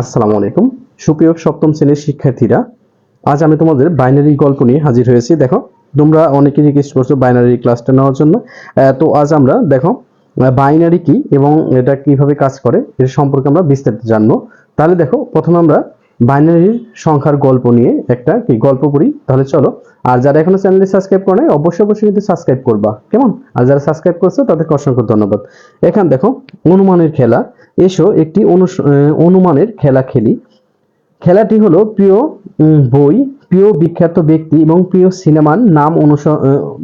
আসসালামু আলাইকুম। সুপ্রিয় সপ্তম শ্রেণির শিক্ষার্থীরা, আজ আমি তোমাদের বাইনারি গল্প নিয়ে হাজির হয়েছি। দেখো, তোমরা অনেকে রিকোয়েস্ট করছ বাইনারি ক্লাসটা নেওয়ার জন্য। তো আজ আমরা, দেখো বাইনারি কি এবং এটা কীভাবে কাজ করে, এর সম্পর্কে আমরা বিস্তারিত জানব। তাহলে দেখো, প্রথমে আমরা বাইনারির সংখ্যার গল্প নিয়ে একটা কি গল্প করি। তাহলে চলো, আর যারা এখনও চ্যানেলটি সাবস্ক্রাইব করে নাই, অবশ্যই অবশ্যই কিন্তু সাবস্ক্রাইব করবা। কেমন? আর যারা সাবস্ক্রাইব করছ, তাদেরকে অসংখ্য ধন্যবাদ। এখান দেখো, অনুমানের খেলা। এসো একটি অনুমানের খেলা খেলি। খেলাটি হলো প্রিয় বই, প্রিয় বিখ্যাত ব্যক্তি এবং প্রিয় সিনেমার নাম অনুস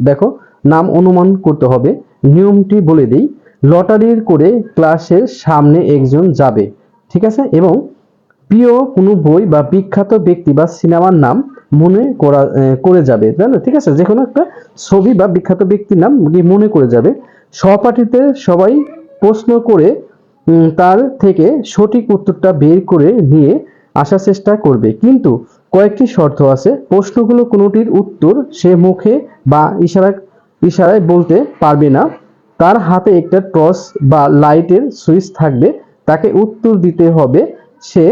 দেখো, নাম অনুমান করতে হবে। নিয়মটি বলে দিই, লটারির করে ক্লাসের সামনে একজন যাবে, ঠিক আছে? এবং প্রিয় কোনো বই বা বিখ্যাত ব্যক্তি বা সিনেমার নাম মনে করা করে যাবে, তাই না? ঠিক আছে? যে কোনো একটা ছবি বা বিখ্যাত ব্যক্তির নাম মনে করে যাবে। সহপাঠীতে সবাই প্রশ্ন করে তার থেকে সঠিক উত্তরটা বের করে নিয়ে আসার চেষ্টা করবে। কিন্তু কয়েকটি শর্ত আছে। প্রশ্নগুলো কোনোটির উত্তর সে মুখে বা ইশারা ইশারায় বলতে পারবে না। তার হাতে একটা টর্চ বা লাইটের সুইচ থাকবে। তাকে উত্তর দিতে হবে সে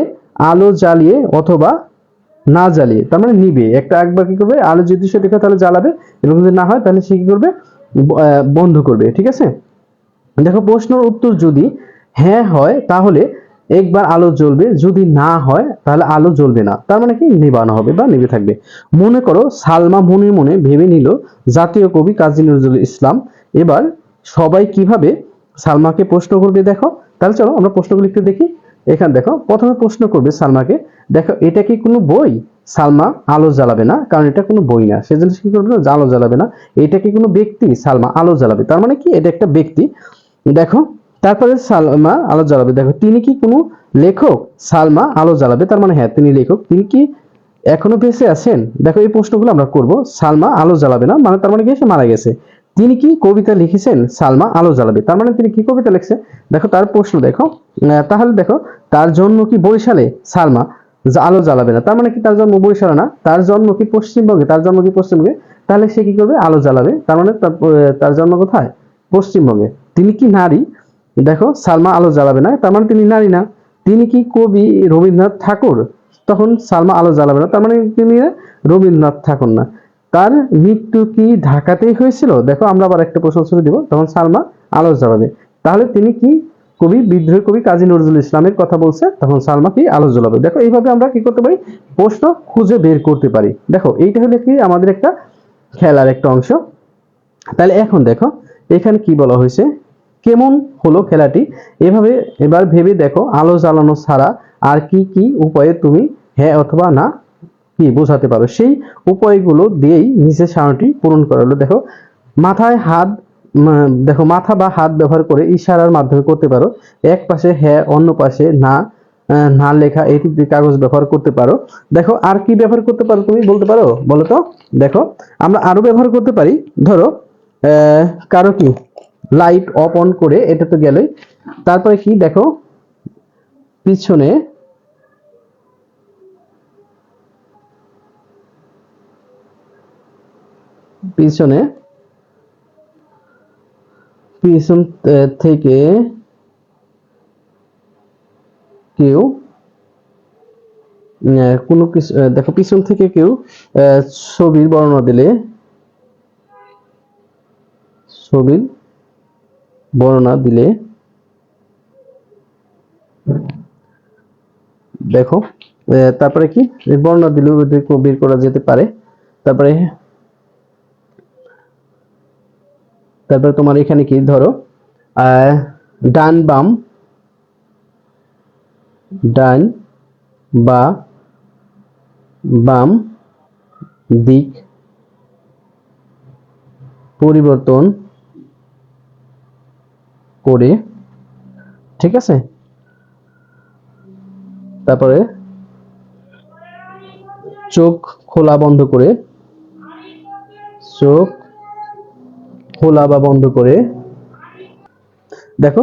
আলো জ্বালিয়ে অথবা না জ্বালিয়ে। তার মানে নিবে। একটা একবার কি করবে? আলো যদি সে দেখে তাহলে জ্বালাবে। এবং যদি না হয় তাহলে সে কি করবে? বন্ধ করবে। ঠিক আছে? দেখো, প্রশ্নের উত্তর যদি হ্যাঁ হয়, তাহলে একবার আলো জ্বলবে, যদি না হয়, তাহলে আলো জ্বলবে না। তার মানে কি? নিবানো হবে বা নিভে থাকবে। মনে করো সালমা মনে মনে ভেবে নিল, জাতীয় কবি কাজী নজরুল ইসলাম, এবার সবাই কীভাবে সালমাকে প্রশ্ন করবে দেখো? তাহলে চলো আমরা প্রশ্নগুলো একটু দেখি। এখানে দেখো, প্রথমে প্রশ্ন করবে সালমাকে, দেখো, এটা কি কোনো বই? সালমা আলো জ্বালাবে না, কারণ এটা কোনো বই না। সেজন্য কি করবে? না? আলো জ্বালাবে না। এটা কি কোনো ব্যক্তি? সালমা আলো জ্বালাবে। তার মানে কি? এটা একটা ব্যক্তি। দেখো তারপরে সালমা আলো জ্বালাবে। দেখো, তিনি কি কোনো লেখক? সালমা আলো জ্বালাবে, তার মানে হ্যাঁ তিনি লেখক। তিনি কি এখনও বেঁচে আছেন? দেখো, এই প্রশ্নগুলো আমরা করব। সালমা আলো জ্বালাবে না মানে তার মানে কি সে মারা গেছে। তিনি কি কবিতা লিখেছেন? সালমা আলো জ্বালাবে। তার মানে তিনি কি কবিতা লিখছে? দেখো, তার প্রশ্ন দেখো। তাহলে দেখো, তার জন্ম কি বরিশালে? সালমা আলো জ্বালাবে না। তার মানে কি তার জন্ম বরিশালে না? তার জন্ম কি পশ্চিমবঙ্গে? তার জন্ম কি পশ্চিমবঙ্গে? তাহলে সে কি করবে? আলো জ্বালাবে। তার মানে তার জন্ম কোথায়? পশ্চিমবঙ্গে। তিনি কি নারী? দেখো, সালমা আলো জ্বালাবে না, তার মানে তিনি নারী না। তিনি কি কবি রবীন্দ্রনাথ ঠাকুর? তখন সালমা আলো জ্বালাবে না, তার মানে তিনি রবীন্দ্রনাথ ঠাকুর না। তার মৃত্যু কি ঢাকাতেই হয়েছিল? দেখো, আমরা আবার একটা প্রশ্ন উত্তর দিব, তখন সালমা আলো জ্বালাবে। তাহলে তিনি কি কবি, বিদ্রোহী কবি কাজী নজরুল ইসলামের কথা বলছে, তখন সালমা কি আলো জ্বালাবে? দেখো, এইভাবে আমরা কি করতে পারি? প্রশ্ন খুঁজে বের করতে পারি। দেখো, এইটা হলো কি আমাদের একটা খেলার একটা অংশ। তাহলে এখন দেখো, এখানে কি বলা হয়েছে? কেমন হলো খেলাটি? এভাবে এবার ভেবে দেখো, আলো জ্বালানো ছাড়া আর কি কি উপায়ে তুমি হ্যাঁ অথবা না কি বোঝাতে পারো? সেই উপায়গুলো দিয়েই নিচের সারণীটি পূরণ করালো দেখো, মাথায় হাত দেখো, মাথা বা হাত ব্যবহার করে ইশারার মাধ্যমে করতে পারো। এক পাশে হ্যাঁ অন্য পাশে না না লেখা তিনটি কাগজ ব্যবহার করতে পারো। দেখো, আর কি ব্যবহার করতে পারো তুমি বলতে পারো? বলো তো। দেখো, আমরা আরও ব্যবহার করতে পারি। ধরো কারও কি? লাইট অফ অন করে, এটা তো গেলই। তারপরে কি দেখো? পিছনে পিছনে পিছন থেকে কেউ কোনো কিছু দেখো পিছন থেকে কেউ ছবির বর্ণনা দিলে, ছবির বর্ণনা দিলে দেখো তারপরে কি? বর্ণনা এদেরকে বের করা যেতে পারে। তারপরে তারপরে তোমার এখানে কি? ধরো ডান বাম, ডান বা বাম দিক পরিবর্তন করে, ঠিক আছে? তারপরে চোখ খোলা বন্ধ করে, চোখ খোলা বা বন্ধ করে, দেখো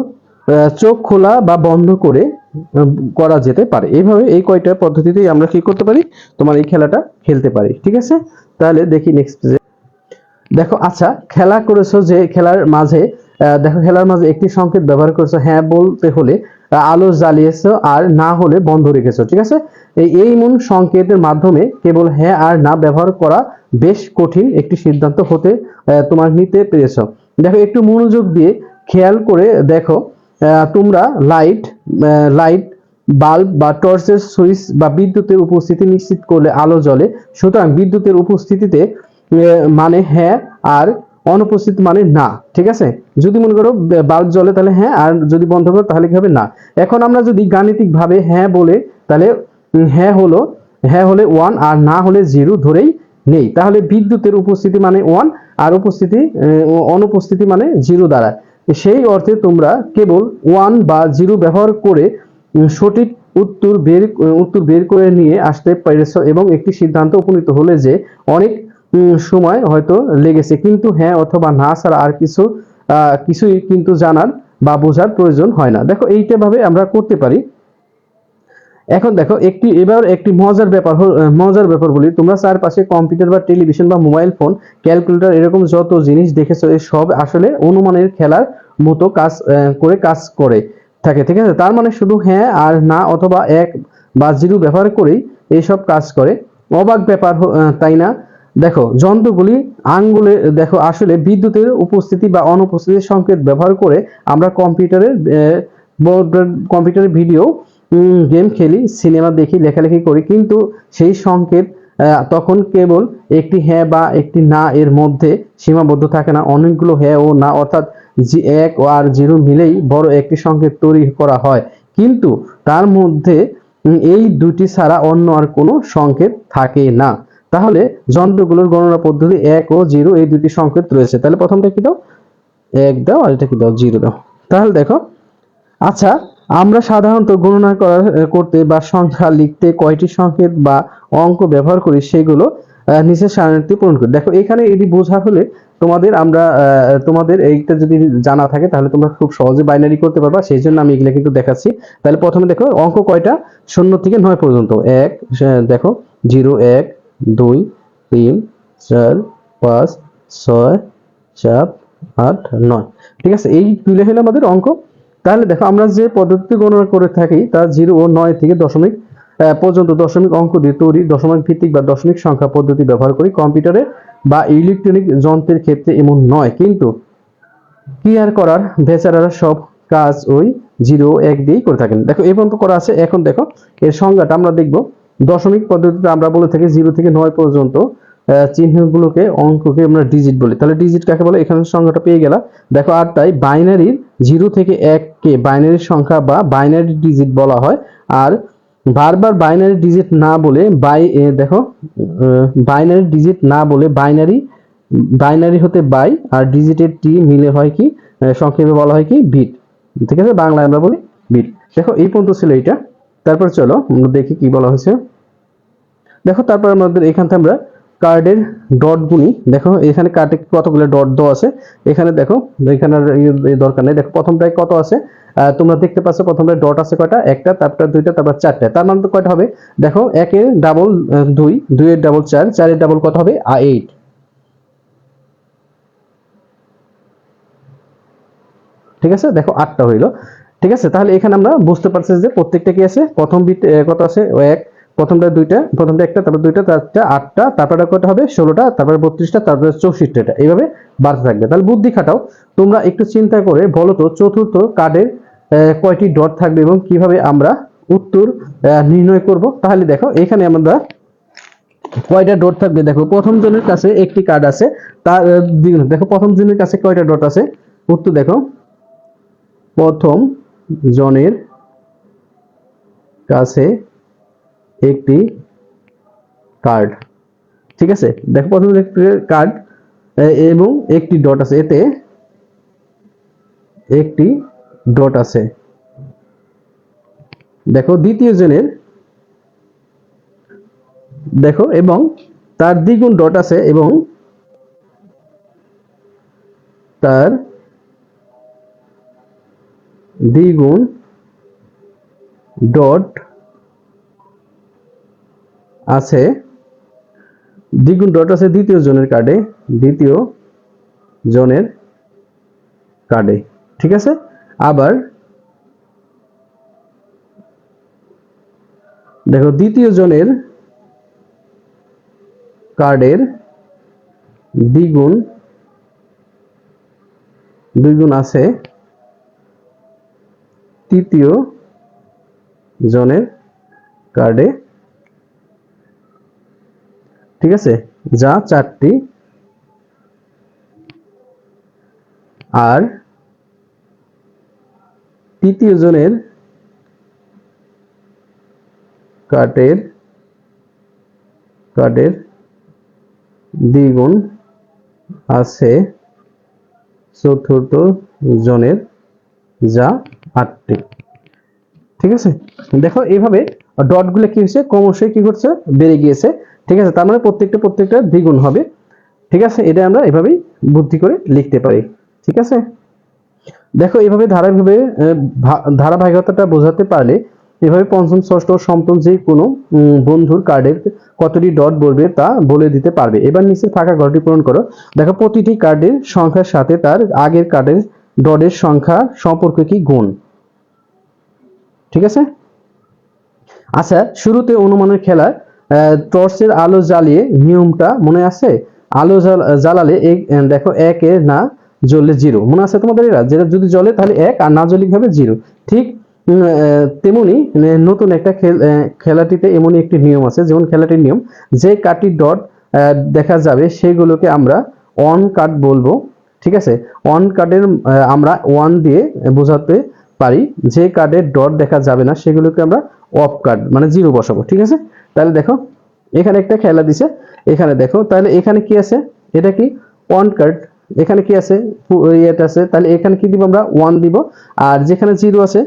চোখ খোলা বা বন্ধ করে করা যেতে পারে। এইভাবে এই কয়টা পদ্ধতিতেই আমরা কি করতে পারি? তোমার এই খেলাটা খেলতে পারি, ঠিক আছে? তাহলে দেখি নেক্সট দেখো আচ্ছা খেলা করেছ যে খেলার মাঝে দেখো খেলার মাঝে একটি সংকেত ব্যবহার করেছ হ্যাঁ বলতে হলে আলো জ্বালিয়েছো আর না হলে বন্ধ রেখেছো, ঠিক আছে? এই মন সংকেতের মাধ্যমে কেবল হ্যাঁ আর না ব্যবহার করা বেশ কঠিন একটি সিদ্ধান্ত হতে তোমার নিতে পেরেছ। দেখো, একটু মনোযোগ দিয়ে খেয়াল করে দেখো তোমরা লাইট লাইট, বাল্ব বা টর্চের সুইচ বা বিদ্যুতের উপস্থিতি নিশ্চিত করলে আলো জ্বলে, সুতরাং বিদ্যুতের উপস্থিতিতে মানে হ্যাঁ আর অনুপস্থিত মানে না, ঠিক আছে? যদি মনে করো বাল্ব জ্বলে তাহলে হ্যাঁ আর যদি বন্ধ করো তাহলে কি হবে না। এখন আমরা যদি গাণিতিক ভাবে হ্যাঁ বলে, তাহলে হ্যাঁ হলো হ্যাঁ হলে ওয়ান আর না হলে জিরো ধরেই নেই। তাহলে বিদ্যুতের উপস্থিতি মানে ওয়ান আর উপস্থিতি অনুপস্থিতি মানে জিরো দাঁড়ায়। সেই অর্থে তোমরা কেবল ওয়ান বা জিরো ব্যবহার করে সঠিক উত্তর বের উত্তর বের করে নিয়ে আসতে পেরেছ এবং একটি সিদ্ধান্ত উপনীত হলে যে অনেক সময় হয়তো লেগেছে। কিন্তু হ্যাঁ অথবা না ছাড়া আর কিছু কিছুই কিন্তু জানার বা বোঝার প্রয়োজন হয় না। দেখো এইটা আমরা করতে পারি। এখন দেখো একটি, এবার একটি মজার ব্যাপার মজার ব্যাপার বলি। তোমরা চারপাশে কম্পিউটার বা টেলিভিশন বা মোবাইল ফোন, ক্যালকুলেটর এরকম যত জিনিস দেখেছ সব আসলে অনুমানের খেলার মতো কাজ করে কাজ করে থাকে, ঠিক আছে? তার মানে শুধু হ্যাঁ আর না অথবা এক বা জিরো ব্যবহার করেই এইসব কাজ করে। অবাক ব্যাপার তাই না? দেখো, যন্ত্রগুলি আঙ্গুলে, দেখো, আসলে বিদ্যুতের উপস্থিতি বা অনুপস্থিতির সংকেত ব্যবহার করে আমরা কম্পিউটারের কম্পিউটারের ভিডিও গেম খেলি, সিনেমা দেখি, লেখালেখি করি, কিন্তু সেই সংকেত তখন কেবল একটি হ্যাঁ বা একটি না এর মধ্যে সীমাবদ্ধ থাকে না। অনেকগুলো হ্যাঁ ও না অর্থাৎ জি, এক আর জিরো মিলেই বড় একটি সংকেত তৈরি করা হয়। কিন্তু তার মধ্যে এই দুটি ছাড়া অন্য আর কোনো সংকেত থাকে না। তাহলে যন্ত্রগুলোর গণনা পদ্ধতি এক ও জিরো, এই দুটি সংকেত রয়েছে। তাহলে প্রথমটা কি দাও? এক দাও, আর এটা কি দাও? জিরো দাও। তাহলে দেখো আচ্ছা আমরা সাধারণত গণনা করার করতে বা সংখ্যা লিখতে কয়টি সংকেত বা অঙ্ক ব্যবহার করি সেগুলো নিচের সারণীটি পূরণ করি। দেখো, এখানে এটি বোঝা হলে তোমাদের আমরা তোমাদের এইটা যদি জানা থাকে, তাহলে তোমরা খুব সহজে বাইনারি করতে পারবা। সেই জন্য আমি এগুলো কিন্তু দেখাচ্ছি। তাহলে প্রথমে দেখো, অঙ্ক কয়টা? শূন্য থেকে নয় পর্যন্ত। এক দেখো, জিরো, এক দুই, তিন, চার, পাঁচ, ছয়, সাত, আট, নয়। ঠিক আছে, এই তুলে হলো আমাদের অঙ্ক। তাহলে দেখো, আমরা যে পদ্ধতি গণনা করে থাকি, তা জিরো ও নয় থেকে দশমিক পর্যন্ত দশমিক অঙ্ক দিয়ে তৈরি দশমিক ভিত্তিক বা দশমিক সংখ্যা পদ্ধতি ব্যবহার করি কম্পিউটারে বা ইলেকট্রনিক যন্ত্রের ক্ষেত্রে এমন নয়। কিন্তু ক্লিয়ার করার? বেচারারা সব কাজ ওই জিরো এক দিয়েই করে থাকেন। দেখো এই পর্যন্ত করা আছে। এখন দেখো, এর সংজ্ঞাটা আমরা দেখব। দশমিক পদ্ধতিতে আমরা বলে থাকি জিরো থেকে নয় পর্যন্ত চিহ্নগুলোকে অঙ্ককে আমরা ডিজিট বলি। তাহলে ডিজিট কাকে বলে? এখানে সংখ্যাটা পেয়ে গেলাম দেখো, আর তাই বাইনারির জিরো থেকে এককে বাইনারির সংখ্যা বা বাইনারি ডিজিট বলা হয়। আর বারবার বাইনারি ডিজিট না বলে বাই দেখো বাইনারি ডিজিট না বলে বাইনারি বাইনারি হতে বাই আর ডিজিটের টি মিলে হয় কি? সংক্ষেপে বলা হয় কি? বিট ঠিক আছে? বাংলায় আমরা বলি বিট দেখো, এই পর্যন্ত ছিল এইটা। তারপর চলো, আমরা দেখি কি বলা হয়েছে। দেখো, তারপর আমাদের এখান থেকে আমরা কার্ডের ডট গুনি, দেখো, এখানে কার্ডে কতগুলো ডট দেওয়া আছে। এখানে দেখো, এখানে দরকার নেই। দেখো প্রথমটায় কত আছে? তোমরা দেখতে পাচ্ছ প্রথমটায় ডট আছে কয়টা? একটা, তারপর দুইটা, তারপর চারটা। তার মানে তো কয়টা হবে? দেখো, একের ডাবল দুই, দুইয়ের ডাবল চার, চারের ডাবল কত হবে? আ এইট ঠিক আছে? দেখো, আটটা হইল। ঠিক আছে? তাহলে এখানে আমরা বুঝতে পারছি যে প্রত্যেকটা কি আছে? প্রথম বিট কত আছে? এক। প্রথমটা দুইটা, প্রথমটা একটা, তারপর দুইটা, চারটা, আটটা তারপরে কত হবে? ষোলোটা, তারপরে বত্রিশটা, তারপরে চৌষট্টিটা। এইভাবে বাড়তে থাকবে। তাহলে বুদ্ধি খাটাও। তোমরা একটু চিন্তা করে বলো তো, চতুর্থ কার্ডের কয়টি ডট থাকবে এবং কীভাবে আমরা উত্তর নির্ণয় করব? তাহলে দেখো, এখানে আমরা কয়টা ডট থাকবে? দেখো, প্রথম জনের কাছে একটি কার্ড আছে, তার দেখো, প্রথম জনের কাছে কয়টা ডট আছে? উত্তর দেখো। প্রথম জনের কাছে একটি কার্ড ঠিক আছে? দেখো প্রথম একটি কার্ড এবং একটি ডট আছে। এতে একটি ডট আছে। দেখো, দ্বিতীয় জনের, দেখো, এবং তার দ্বিগুণ ডট আছে, এবং তার দ্বিগুণ ডট আছে, দ্বিগুণ ডট আছে দ্বিতীয় জনের কার্ডে দ্বিতীয় জনের কার্ডে ঠিক আছে? আবার দেখো দ্বিতীয় জনের কার্ডের দ্বিগুণ দ্বিগুণ আছে তৃতীয় জনের কার্ডে ঠিক আছে? যা চারটি। আর তৃতীয় জনের কার্ডের কার্ডের দ্বিগুণ আছে চতুর্থ জনের যা আটটি ঠিক আছে? দেখো এইভাবে ডটগুলো কি হচ্ছে ক্রমশই কি করছে? বেড়ে গিয়েছে। ঠিক আছে? তার মানে প্রত্যেকটা প্রত্যেকটা দ্বিগুণ হবে। ঠিক আছে? এটা আমরা এভাবেই বুদ্ধি করে লিখতে পারি। ঠিক আছে? দেখো আহ, ভা- ধারাবাহিকতাটা বোঝাতে পারলে এভাবে পঞ্চম ষষ্ঠ সপ্তম যে কোনো বন্ধুর কার্ডের কতটি ডট বলবে তা বলে দিতে পারবে। এবার নিচে থাকা ঘরটি পূরণ করো। দেখো প্রতিটি কার্ডের সংখ্যার সাথে তার আগের কার্ডের ডটের সংখ্যা সম্পর্কে কি গুণ? ঠিক আছে? আচ্ছা শুরুতে অনুমানের খেলায় টর্চের আলো জ্বালিয়ে নিয়মটা মনে আছে? আলো জ্বাল- জ্বালালে এক- দেখো, একে না জ্বললে জিরো। মনে আছে তোমাদের এরা? যেটা যদি জ্বলে তাহলে এক, আর না জ্বলে হবে জিরো? ঠিক তেমনি মানে নতুন একটা খেল খেলাটিতে এমনই একটি নিয়ম আছে, যেমন খেলাটির নিয়ম, যে কার্ডটির ডট দেখা যাবে সেগুলোকে আমরা অন কার্ড বলব। ঠিক আছে? অন কার্ডের আমরা ওয়ান দিয়ে বোঝাতে পারি, যে কার্ডের ডট দেখা যাবে না, সেগুলোকে আমরা অফ কার্ড মানে জিরো বসাবো, ঠিক আছে? তাহলে দেখো, এখানে একটা খেলা দিছে, এখানে দেখো, তাহলে এখানে কি আছে? এটা কি? অন কার্ড এখানে কি আছে? ইয়েটা আছে, তাহলে এখানে কি দিব আমরা? ওয়ান দিব, আর যেখানে জিরো আছে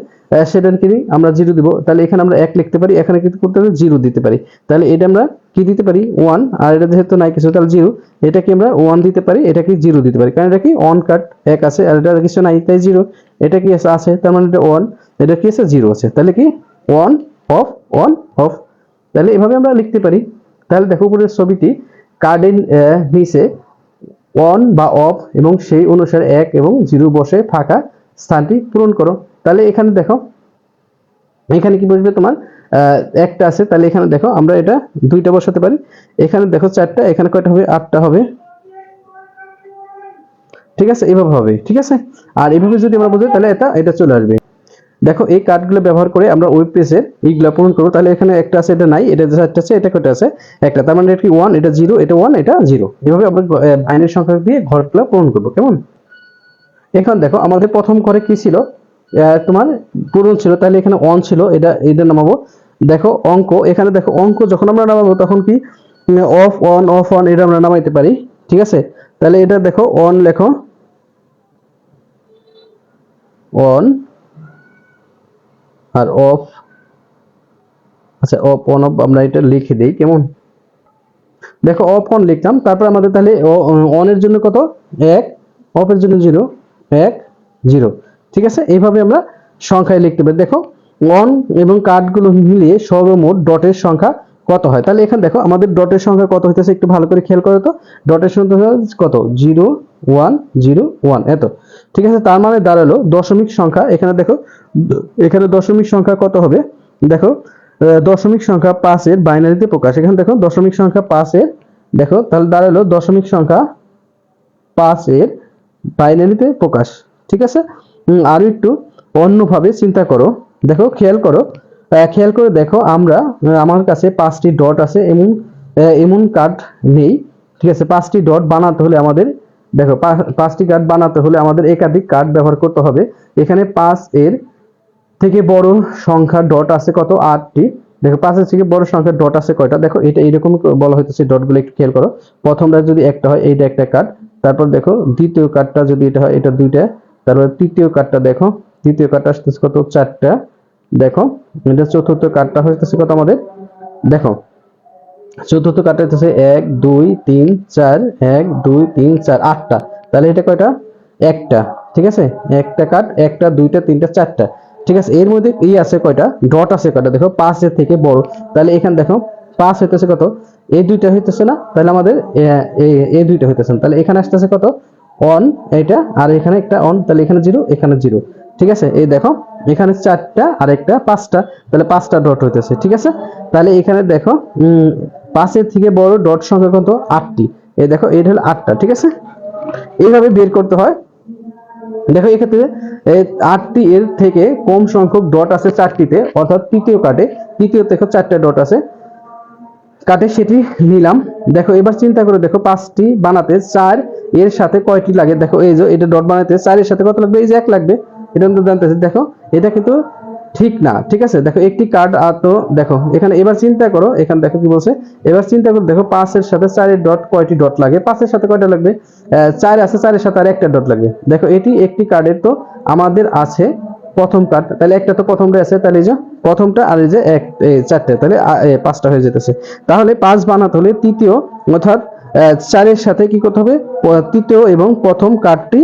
সেটা কি আমরা জিরো দিব, তাহলে এখানে আমরা এক লিখতে পারি, এখানে কিন্তু করতে পারি জিরো দিতে পারি। তাহলে এটা আমরা কি দিতে পারি? ওয়ান আর এটা যেহেতু নাই কিছু, তাহলে জিরো এটা কি আমরা ওয়ান দিতে পারি? এটা কি জিরো দিতে পারি? কারণ এটা কি? অন কাট এক আছে, আর এটা কিছু নাই, তাই জিরো এটা কি আছে? তার মানে এটা ওয়ান এটা কি আছে? জিরো আছে। তাহলে কি? ওয়ান অফ ওয়ান অফ তাহলে এভাবে আমরা লিখতে পারি। তাহলে দেখো উপরের ছবিটি কার্ডের নিচে অন বা অফ এবং সেই অনুসারে এক এবং জিরো বসে ফাঁকা স্থানটি পূরণ করো। তাহলে এখানে দেখো, এখানে কি বসবে তোমার? একটা আছে। তাহলে এখানে দেখো, আমরা এটা দুইটা বসাতে পারি। এখানে দেখো চারটা, এখানে কয়টা হবে? আটটা হবে। ঠিক আছে? এভাবে হবে, ঠিক আছে? আর এভাবে যদি আমরা বুঝি, তাহলে এটা এটা চলে আসবে। দেখো, এই কার্ডগুলো ব্যবহার করে আমরা ওয়েব পেজের এইগুলো পূরণ করব। তাহলে এখানে একটা আছে, এটা নাই, এটা চারটা আছে, এটা কয়টা আছে? একটা, তার মানে কি ওয়ান এটা জিরো এটা ওয়ান এটা জিরো এভাবে আমরা বাইনের সংখ্যা দিয়ে ঘরগুলো পূরণ করব, কেমন? এখন দেখো, আমাদের প্রথম ঘরে কি ছিল? তোমার পূরণ ছিল, তাহলে এখানে অন ছিল, এটা এটা নামাবো। দেখো, অঙ্ক, এখানে দেখো, অঙ্ক যখন আমরা নামাবো, তখন কি? অফ অন অফ অন এটা আমরা নামাইতে পারি, ঠিক আছে? তাহলে এটা দেখো অন লেখো। অন আর অফ আচ্ছা অফ অন অফ আমরা এটা লিখে দিই, কেমন? দেখো অফ অন লিখলাম, তারপর আমাদের তাহলে অনের জন্য কত? এক অফের জন্য জিরো, এক, জিরো। ঠিক আছে? এইভাবে আমরা সংখ্যায় লিখতে পারি। দেখো অন এবং কার্ডগুলো মিলিয়ে সর্বমোট ডটের সংখ্যা কত হয়? তাহলে এখানে দেখো, আমাদের ডটের সংখ্যা কত হইতেছে একটু ভালো করে খেয়াল করো তো। ডটের সংখ্যা কত? জিরো ওয়ান জিরো ওয়ান এত ঠিক আছে, তার মানে দাঁড়াল দশমিক সংখ্যা। এখানে দেখো, এখানে দশমিক সংখ্যা কত হবে? দেখো দশমিক সংখ্যা পাঁচের বাইনারিতে প্রকাশ। এখানে দেখো, দশমিক সংখ্যা পাঁচের দেখো, তাহলে দাঁড়াল দশমিক সংখ্যা পাঁচের বাইনারিতে প্রকাশ। ঠিক আছে? আরও একটু অন্যভাবে চিন্তা করো। দেখো, খেয়াল করো খেয়াল করে দেখো, আমরা আমার কাছে পাঁচটি ডট আছে, এমন এমন কার্ড নেই। ঠিক আছে, পাঁচটি ডট বানাতে হলে আমাদের দেখো পাঁচটি কার্ড বানাতে হলে আমাদের একাধিক কার্ড ব্যবহার করতে হবে। এখানে পাঁচ এর থেকে বড় সংখ্যা ডট আছে কত? আটটি। দেখো, পাঁচের থেকে বড় সংখ্যা ডট আছে কয়টা? দেখো, এটা এরকম বলা হইতেছে ডটগুলো একটু খেয়াল করো। প্রথমটা যদি একটা হয়, এইটা একটা কার্ড তারপর দেখো, দ্বিতীয় কার্ডটা যদি এটা হয়, এটা দুইটা। তারপর তৃতীয় কার্ডটা দেখো, তৃতীয় কার্ডটা আসতেছে কত? চারটা। দেখো, এটা চতুর্থ কার্ডটা হইতেছে কত আমাদের? দেখো চতুর্থ কার্ডটা হচ্ছে এক, দুই, তিন, চার, এক, দুই, তিন, চার, আটটা। তাহলে এটা কয়টা? একটা। ঠিক আছে? একটা কার্ড, একটা, দুইটা, তিনটা, চারটা। ঠিক আছে? এর মধ্যে ই আছে কয়টা? ডট আছে কয়টা? দেখো পাঁচের থেকে বড়। তাহলে এখানে দেখো, পাঁচ হইতেছে কত? এই দুইটা হইতেছে না? তাহলে আমাদের এই দুইটা হইতেছে। তাহলে এখানে আসতেছে কত? অন এটা আর এখানে একটা অন তাহলে এখানে জিরো এখানে জিরো ঠিক আছে? এই দেখো, এখানে চারটা, আর একটা পাঁচটা। তাহলে পাঁচটা ডট হইতেছে। ঠিক আছে? তাহলে এখানে দেখো পাঁচের থেকে বড় ডট সংখ্যা কত? আটটি। এই দেখো এটা হলো আটটা, ঠিক আছে? এইভাবে বের করতে হয়। দেখো এক্ষেত্রে আটটি এর থেকে কম সংখ্যক ডট আছে চারটিতে, অর্থাৎ তৃতীয় কাটে। তৃতীয় দেখো চারটা ডট আছে। কাটে, সেটি নিলাম। দেখো, এবার চিন্তা করে দেখো, পাঁচটি বানাতে চার এর সাথে কয়টি লাগে? দেখো, এই যে এটা ডট বানাতে চার এর সাথে কত লাগবে? এই যে এক লাগবে। এটা জানতেছি দেখো, এটা কিন্তু ঠিক না, ঠিক আছে? দেখো, একটি কার্ড তো দেখো, এখানে এবার চিন্তা করো, এখানে দেখো কি বলছে? এবার চিন্তা করো, দেখো, পাঁচের সাথে চারের ডট কয়টি ডট লাগে? পাঁচের সাথে কয়টা লাগবে? চার আছে, চারের সাথে আর একটা ডট লাগবে। দেখো, এটি একটি কার্ডের তো আমাদের আছে প্রথম কার্ড তাহলে একটা তো প্রথমটা আছে, তাহলে যে প্রথমটা আর এই যে এক চারটে, তাহলে পাঁচটা হয়ে যেতেছে। তাহলে পাঁচ বানাতে হলে তৃতীয়, অর্থাৎ চারের সাথে কি করতে হবে? তৃতীয় এবং প্রথম কার্ডটি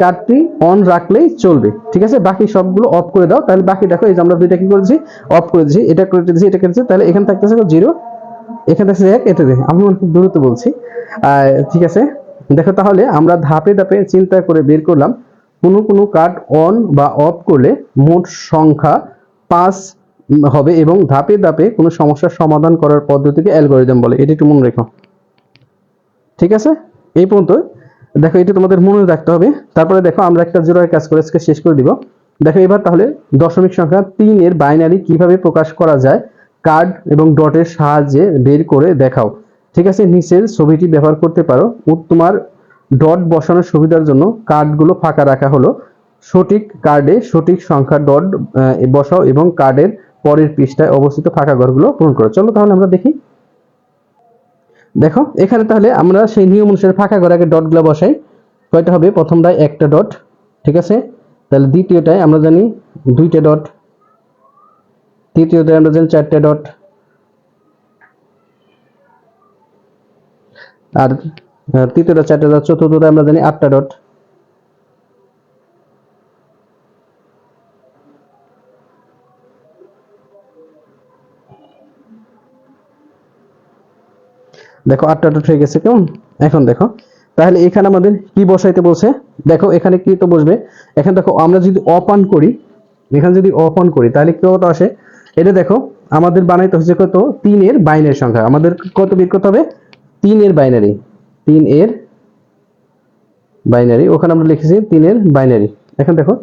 কার্ডটি অন রাখলেই চলবে। ঠিক আছে? বাকি সবগুলো অফ করে দাও। তাহলে বাকি দেখো, এই যে আমরা দুইটা কি করেছি? অফ করে দিয়েছি। এটা করে দিয়েছি, এটা করেছি। তাহলে এখানে থাকতেছে জিরো এখানে থাকছে এক, এটা দিয়ে আমি খুব দ্রুত বলছি। ঠিক আছে? দেখো তাহলে আমরা ধাপে ধাপে চিন্তা করে বের করলাম। কোনো কোনো কার্ড অন বা অফ করলে মোট সংখ্যা পাঁচ হবে এবং ধাপে ধাপে কোনো সমস্যার সমাধান করার পদ্ধতিকে অ্যালগোরিদম বলে। এটি একটু মনে রেখো। ঠিক আছে? এই পর্যন্ত দেখো, এটা তোমাদের মনে রাখতে হবে। তারপরে দেখো, আমরা একটা জোড়ার কাজ করে আজকে শেষ করে দিব। দেখো, এবার তাহলে দশমিক সংখ্যা তিন এর বাইনারি কীভাবে প্রকাশ করা যায় কার্ড এবং ডটের সাহায্যে বের করে দেখাও। ঠিক আছে, নিচের ছবিটি ব্যবহার করতে পারো। তোমার ডট বসানোর সুবিধার জন্য কার্ডগুলো ফাঁকা রাখা হলো। সঠিক কার্ডে সঠিক সংখ্যা ডট বসাও এবং কার্ডের পরের পৃষ্ঠায় অবস্থিত ফাঁকা ঘরগুলো পূরণ করো। চলো তাহলে আমরা দেখি। দেখো, এখানে তাহলে আমরা সেই নিয়ম অনুসারে ফাঁকা ঘর আগে ডটগুলো বসাই। কয়টা হবে? প্রথমটায় একটা ডট ঠিক আছে? তাহলে দ্বিতীয়টায় আমরা জানি দুইটা ডট তৃতীয়টায় আমরা জানি চারটে ডট আর তৃতীয়টা, চারটে ডট চতুর্থটা আমরা জানি আটটা ডট দেখো আটটা ডট হয়ে গেছে, কেমন? এখন দেখো। তাহলে এখানে আমাদের কি বসাইতে বলছে? দেখো, এখানে কি তো বসবে? এখানে দেখো, আমরা যদি অফ অন করি, এখানে যদি অফ অন করি, তাহলে কি কত আসে? এটা দেখো, আমাদের বানাইতে হচ্ছে কত? তিনের বাইনের সংখ্যা। আমাদের কত বের করতে হবে? তিনের বাইনারি। তিন এর বাইনারি। ওখানে আমরা লিখেছি তিনের বাইনারি। এখন দেখো,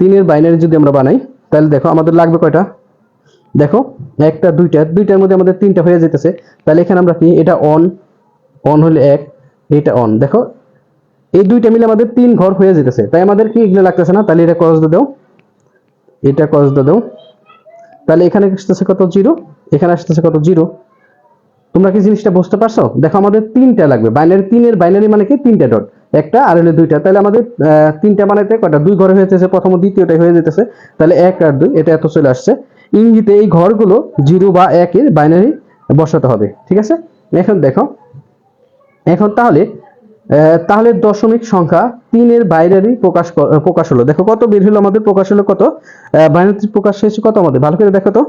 তিনের বাইনারি যদি আমরা বানাই, তাহলে দেখো, আমাদের লাগবে কয়টা? দেখো, একটা, দুইটা, দুইটার মধ্যে আমাদের তিনটা হয়ে যেতেছে তাহলে এখানে আমরা কি, এটা অন অন হলে এক, এটা অন দেখো, এই দুইটা মিলে আমাদের তিন ঘর হয়ে যেতেছে তাই আমাদের কি এগুলো লাগতেছে না? তাহলে এটা ক্রস দিয়ে দাও। এটা ক্রস দিয়ে দাও। তাহলে এখানে আসতেছে কত? জিরো এখানে আসতেছে কত? জিরো তোমরা কি জিনিসটা বুঝতে পারছ? দেখো, আমাদের তিনটা লাগবে। বাইনারি, তিনের বাইনারি মানে কি? তিনটা ডট একটা আর হলে দুইটা। তাহলে আমাদের তিনটা বানাইতে কয়টা? দুই ঘরে হয়ে যেতেছে প্রথম দ্বিতীয়টাই হয়ে যেতেছে তাহলে এক আর দুই, এটা এত চলে আসছে। ইঙ্গিতে এই ঘরগুলো জিরো বা একের বাইনারি বসাতে হবে, ঠিক আছে? এখন দেখো, এখন তাহলে তাহলে দশমিক সংখ্যা তিনের বাইনারি প্রকাশ প্রকাশ হলো। দেখো কত বের হলো আমাদের? প্রকাশ হলো কত? বাইনারি প্রকাশ হয়েছে কত আমাদের? ভালো করে দেখো তো।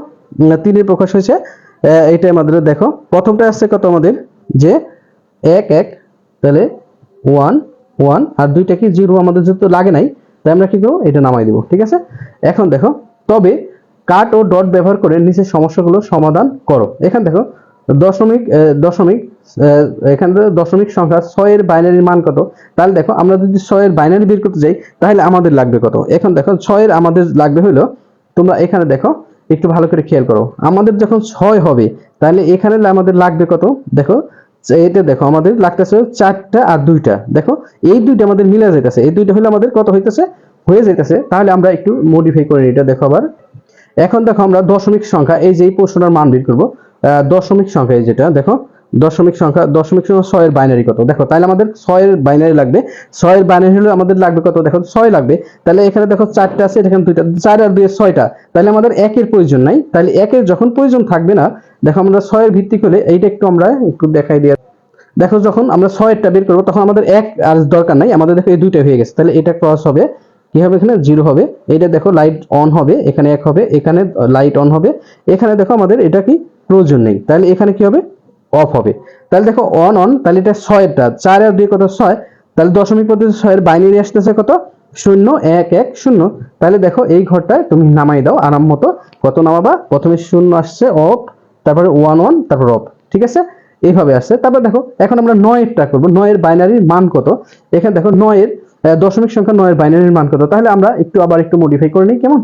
তিনের প্রকাশ হয়েছে এইটা আমাদের দেখো। প্রথমটা আসছে কত আমাদের? যে এক এক, তাহলে ওয়ান ওয়ান আর দুইটা কি জিরো আমাদের যেহেতু লাগে নাই, তাই আমরা কি করব? এটা নামাই দিব, ঠিক আছে? এখন দেখো, তবে কাট ও ডট ব্যবহার করে নিচের সমস্যাগুলো সমাধান করো। এখানে দেখো, দশমিক দশমিক এখানে দশমিক সংখ্যা ছয়ের বাইনারির মান কত? তাহলে দেখো, আমরা যদি ছয়ের বাইনারি বের করতে যাই, তাহলে আমাদের লাগবে কত? এখন দেখো, ছয়ের আমাদের লাগবে হলো তোমরা এখানে দেখো, একটু ভালো করে খেয়াল করো। আমাদের যখন ছয় হবে, তাহলে এখানে আমাদের লাগবে কত? দেখো এটা দেখো, আমাদের লাগতেছে চারটা আর দুইটা। দেখো, এই দুইটা আমাদের মিলে যাইতেছে। এই দুইটা হলে আমাদের কত হইতেছে? হয়ে যাইতেছে। তাহলে আমরা একটু মডিফাই করে এটা দেখো আবার। এখন দেখো আমরা দশমিক সংখ্যা, এই যে এই প্রশ্নটার মান বের করব। দশমিক সংখ্যা এই যেটা, দেখো, দশমিক সংখ্যা দশমিক সংখ্যা ছয়ের বাইনারি কত? দেখো তাহলে আমাদের ছয়ের বাইনারি লাগবে। ছয়ের বাইনারি হলে আমাদের লাগবে কত? দেখো, ছয় লাগবে। তাহলে এখানে দেখো চারটা আছে, এখানে দুইটা, চার আর দুই ছয়টা। তাহলে আমাদের একের প্রয়োজন নাই। তাহলে একের যখন প্রয়োজন থাকবে না, দেখো আমরা ছয়ের ভিত্তিক হলে এইটা একটু আমরা একটু দেখাই দিয়ে দেখো যখন আমরা ছয়েরটা বের করব, তখন আমাদের এক আর দরকার নাই। আমাদের দেখো এই দুইটা হয়ে গেছে। তাহলে এটা ক্রস হবে কি হবে এখানে? জিরো হবে। এটা দেখো লাইট অন হবে, এখানে এক হবে, এখানে লাইট অন হবে। এখানে দেখো আমাদের এটা কি? প্রয়োজন নেই। তাহলে এখানে কি হবে? অফ হবে। তাহলে দেখো অন অন তাহলে এটা ছয়টা। চার আর দুই কত? ছয়। তাহলে দশমিক পদ্ধতি ছয়ের বাইনারি আসতেছে কত? শূন্য, এক এক, শূন্য। তাহলে দেখো, এই ঘরটায় তুমি নামাই দাও, আরাম মতো। কত নামাবা? প্রথমে শূন্য আসছে অফ তারপরে ওয়ান ওয়ান তারপর অফ ঠিক আছে? এইভাবে আসছে। তারপর দেখো, এখন আমরা নয়েরটা করব। নয়ের বাইনারির মান কত? এখানে দেখো, নয়ের দশমিক সংখ্যা নয়ের বাইনারির মান কত? তাহলে আমরা একটু আবার একটু মডিফাই করে নিই, কেমন?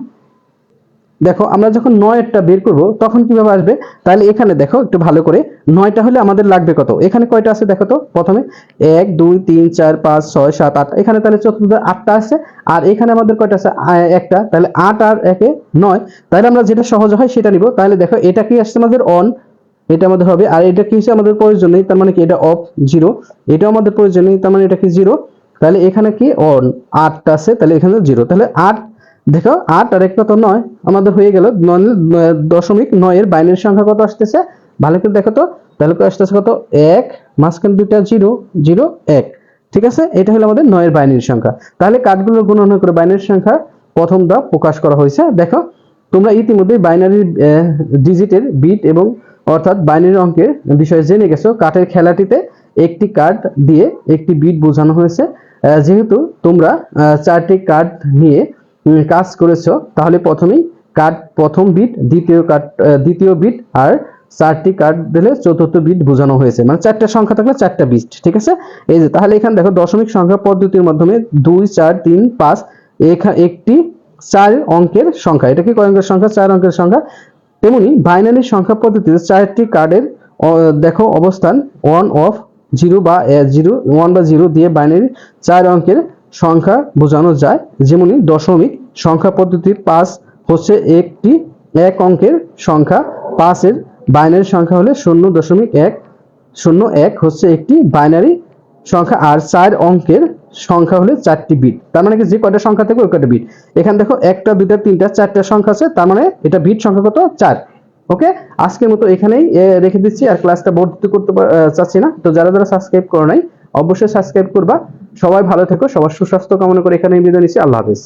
দেখো, আমরা যখন নয়েরটা বের করব, তখন কীভাবে আসবে? তাহলে এখানে দেখো, একটু ভালো করে, নয়টা হলে আমাদের লাগবে কত? এখানে কয়টা আছে দেখো তো, প্রথমে এক, দুই, তিন, চার, পাঁচ, ছয়, সাত, আট। এখানে তাহলে চতুর্থ আটটা আছে, আর এখানে আমাদের কয়টা আছে? একটা। তাহলে আট আর একে নয়। তাহলে আমরা যেটা সহজ হয় সেটা নিব। তাহলে দেখো, এটা কি আসছে আমাদের অন এটা আমাদের হবে, আর এটা কি হচ্ছে আমাদের প্রয়োজন নেই, তার মানে কি এটা অফ জিরো এটাও আমাদের প্রয়োজন নেই, তার মানে এটা কি জিরো তাহলে এখানে কি? অন, আটটা আছে, তাহলে এখানে জিরো তাহলে আট, দেখো, আট আর একটা তো নয়, আমাদের হয়ে গেল দশমিক নয়ের বাইনের সংখ্যা কত আসতেছে? ভালো করে দেখো তো, তাহলে আসতেছে কত? এক, মাঝখানে দুইটা জিরো জিরো এক। ঠিক আছে? এটা হলো আমাদের নয়ের বাইনের সংখ্যা। তাহলে কাঠগুলো গণনা করে বাইনের সংখ্যা প্রথমটা প্রকাশ করা হয়েছে। দেখো, তোমরা ইতিমধ্যে বাইনারি ডিজিটের বিট এবং অর্থাৎ বাইনারি অঙ্কের বিষয়ে জেনে গেছো। কাঠের খেলাটিতে একটি কার্ড দিয়ে একটি বিট বোঝানো হয়েছে। যেহেতু তোমরা চারটি কার্ড নিয়ে কাজ করেছ, তাহলে প্রথমেই কার্ড প্রথম বিট দ্বিতীয় কার্ড দ্বিতীয় বিট আর চারটি কার্ড দিলে চতুর্থ বিট বোঝানো হয়েছে। মানে চারটা সংখ্যা থাকলে চারটা বিট ঠিক আছে? এই যে, তাহলে এখানে দেখো, দশমিক সংখ্যা পদ্ধতির মাধ্যমে দুই, চার, তিন, পাঁচ একটি চার অঙ্কের সংখ্যা। এটা কি কয় অঙ্কের সংখ্যা? চার অঙ্কের সংখ্যা। তেমনি বাইনারি সংখ্যা পদ্ধতিতে চারটি কার্ডের দেখো, অবস্থান ওয়ান অফ জিরো বা জিরো, ওয়ান বা জিরো দিয়ে বাইনারি চার অঙ্কের সংখ্যা বোঝানো যায়। যেমনি দশমিক সংখ্যা পদ্ধতির পাঁচ হচ্ছে একটি, এক অঙ্কের সংখ্যা পাঁচের। বাইনারি সংখ্যা হলে শূন্য দশমিক এক, শূন্য এক হচ্ছে একটি বাইনারি সংখ্যা আর চার অঙ্কের সংখ্যা হলে চারটি বিট। তার মানে কি যে কয়টা সংখ্যা থেকে ওই কয়টা বিট? এখানে দেখো একটা, দুইটা, তিনটা, চারটা সংখ্যা আছে, তার মানে এটা বিট সংখ্যা কত? চার। ওকে? আজকের মতো এখানেই রেখে দিচ্ছি, আর ক্লাসটা বর্ধিত করতে চাচ্ছি না। তো যারা যারা সাবস্ক্রাইব করো নাই, অবশ্যই সাবস্ক্রাইব করবা। সবাই ভালো থেকো, সবার সুস্বাস্থ্য কামনা করে এখানেই বিদায় নিচ্ছি। আল্লাহ হাফেজ।